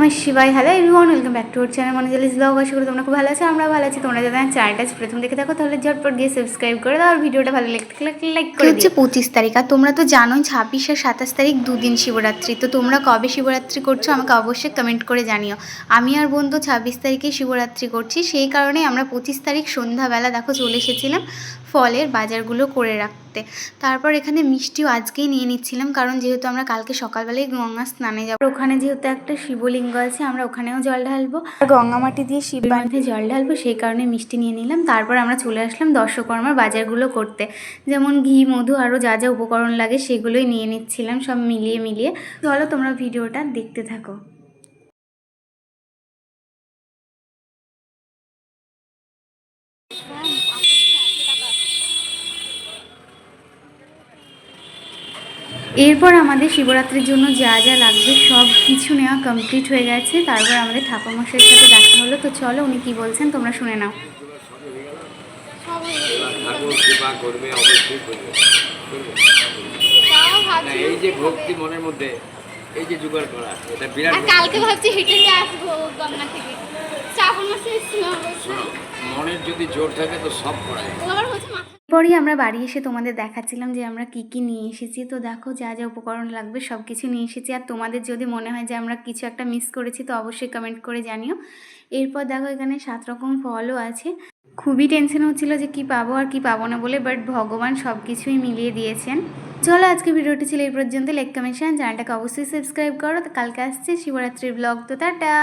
নমঃ শিবাই। Hello everyone welcome back to our channel মনোজালিস blog আশা করি তোমরা খুব ভালো আছো আমরা ভালো আছি। তোমরা যাদের চ্যানেলটা প্রথম দেখে থাকো তাহলে ঝটপট গিয়ে সাবস্ক্রাইব করে দাও আর ভিডিওটা ভালো লাগতে লাইক করে হচ্ছে পঁচিশ তারিখ? আর তোমরা তো জানোই ছাব্বিশ আর সাতাশ তারিখ দুদিন শিবরাত্রি। তো তোমরা কবে শিবরাত্রি করছ আমাকে অবশ্যই কমেন্ট করে জানিও। আমি আর বন্ধু ছাব্বিশ তারিখে শিবরাত্রি করছি সেই কারণে আমরা পঁচিশ তারিখ সন্ধ্যাবেলা দেখো চলে এসেছিলাম ফলের বাজারগুলো করে রাখতে তারপর এখানে মিষ্টিও আজকেই নিয়ে নিচ্ছিলাম, কারণ যেহেতু আমরা কালকে সকালবেলায় গঙ্গা স্নানে যাব, ওখানে যেহেতু একটা শিবলিঙ্গ আছে, আমরা ওখানেও জল ঢালবো। গঙ্গা মাটি দিয়ে শিব বাঁধে জল ঢালবো, সেই কারণে মিষ্টি নিয়ে নিলাম। তারপর আমরা চলে আসলাম দর্শকর্মার বাজারগুলো করতে। যেমন ঘি, মধু, আরও যা যা উপকরণ লাগে সেগুলোই নিয়ে নিচ্ছিলাম, সব মিলিয়ে মিলিয়ে। চলো তোমরা ভিডিওটা দেখতে থাকো। এরপর আমাদের শিবরাত্রির জন্য যা যা লাগবে সব কিছু নেওয়া কমপ্লিট হয়ে গেছে। তারপর আমাদের ঠাকুরমশাইয়ের সাথে দেখা হলো। তো চলো উনি কি বলছেন তোমরা শুনে নাও। এই যে ভক্তি মনের মধ্যে এই যে জোগাড় করা এটা বিরাট কালকে ভাবছি হেঁটে আসব গঙ্গা থেকে। শ্রাবণ মাসে মনের যদি জোর থাকে তো সব করা যায়। এরপরই আমরা বাড়ি এসে তোমাদের দেখাচ্ছিলাম যে আমরা কি কি নিয়ে এসেছি। তো দেখো যা যা উপকরণ লাগবে সব কিছু নিয়ে এসেছি। আর তোমাদের যদি মনে হয় যে আমরা কিছু একটা মিস করেছি, তো অবশ্যই কমেন্ট করে জানিও। এরপর দেখো এখানে সাত রকম ফলও আছে। খুবই টেনশন হচ্ছিল যে কি পাবো আর কি পাবো না বলে বাট ভগবান সব কিছুই মিলিয়ে দিয়েছেন। চলো আজকে ভিডিওটি ছিল এই পর্যন্ত লাইক কমেন্ট চ্যানেলটাকে অবশ্যই সাবস্ক্রাইব করো। তো কালকে আসছে শিবরাত্রির ব্লগ তো টাটা!